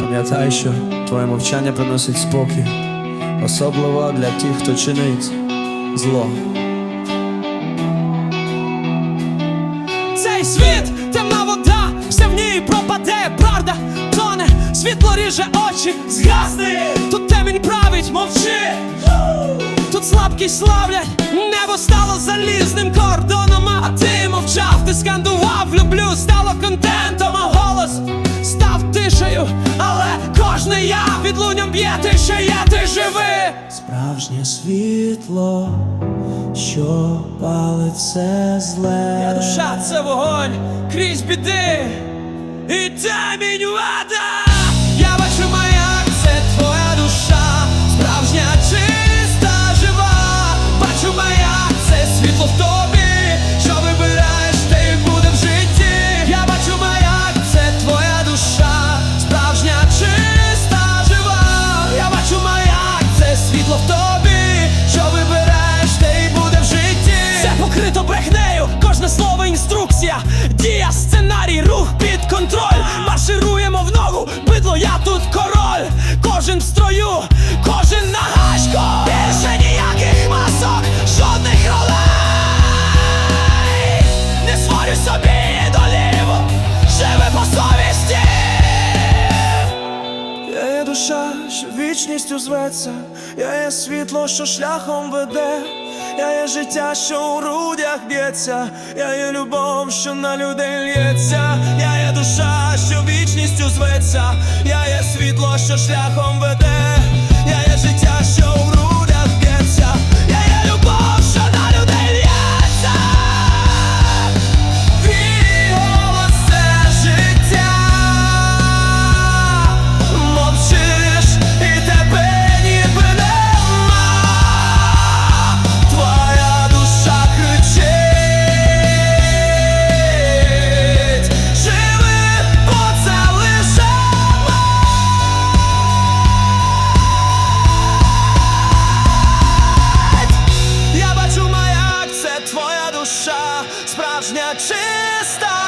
Пам'ятай, що твоє мовчання приносить спокій, особливо для тих, хто чинить зло. Цей світ, темна вода, все в ній пропаде, правда, тоне, світло ріже очі, згасни, тут темінь править, мовчи, тут слабкість славлять, небо стало залізним кордоном, а ти мовчав, ти скандував, люблю, стало контентом, Справжнє світло, що палить все зле. Я душа це вогонь крізь біди і темінь вода. Інструкція, дія, сценарій, рух під контроль. Маршируємо в ногу, бидло, я тут король. Кожен в строю, кожен на гачку. Більше ніяких масок, жодних ролей. Не створюй собі ідолів, живи по совісті. Я є душа, що вічністю зветься, я є світло, що шляхом веде, я є життя, що у грудях б'ється, я є любов, що на людей лється, я є душа, що вічністю зветься, я є світло, що шляхом веде, dusza, sprawdźnia czysta.